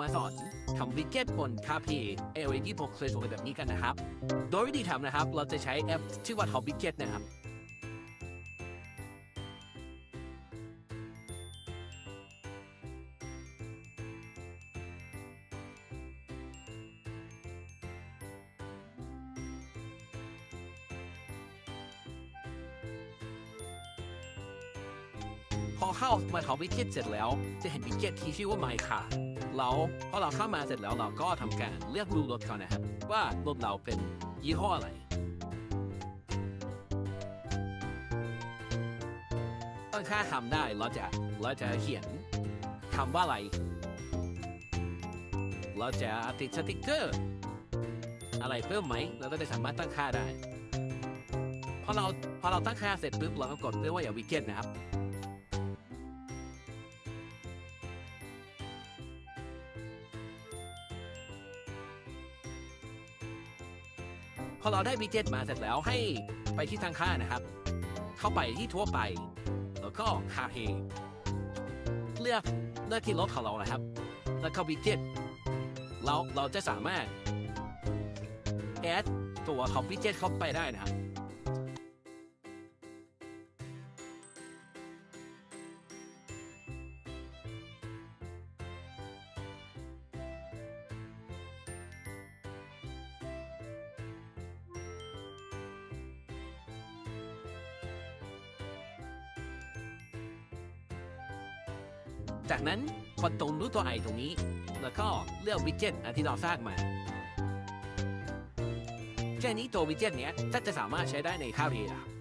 มาสอนทำวิกเก็ตบนคาพีเอลที่ผมเคยสอนแบบนี้กันนะครับ โดยวิธีทำนะครับ เราจะใช้แอปชื่อว่า Top Widget นะครับ เข้ามาท็อปวิดเจ็ตเสร็จแล้ว จะเห็นวิดเจ็ตที่ชื่อว่า My Car แล้วพอเราเข้ามาเสร็จแล้วเราก็ทำการเลือกดูรถก่อนนะครับ ว่ารถเราเป็นยี่ห้ออะไรตั้งค่าทำได้เราจะเราจะเขียนคำว่าอะไร เราจะติดสติกเกอร์ อะไรเพิ่มไหม เราก็จะสามารถตั้งค่าได้พอเราพอเราตั้งค่าเสร็จปุ๊บเราก็กดเรียกว่าอย่าวิกเก็ตนะครับ พอเราได้วิดเจ็ตมาเสร็จแล้วให้ไปที่ทางค่านะครับ เข้าไปที่ทั่วไป แล้วก็คาเฮเลือกเลือกที่รถของเรานะครับ แล้วก็วิดเจ็ตเราเราจะสามารถแอดตัวของวิดเจ็ตเข้าไปได้นะครับ จากนั้นกดตรงรูปตัวไอตรงนี้ แล้วก็เลือกวิดเจ็ตอันที่เราสร้างมาแค่นี้ตัววิดเจ็ตเนี้ยจะสามารถใช้ได้ในค่าวเรียน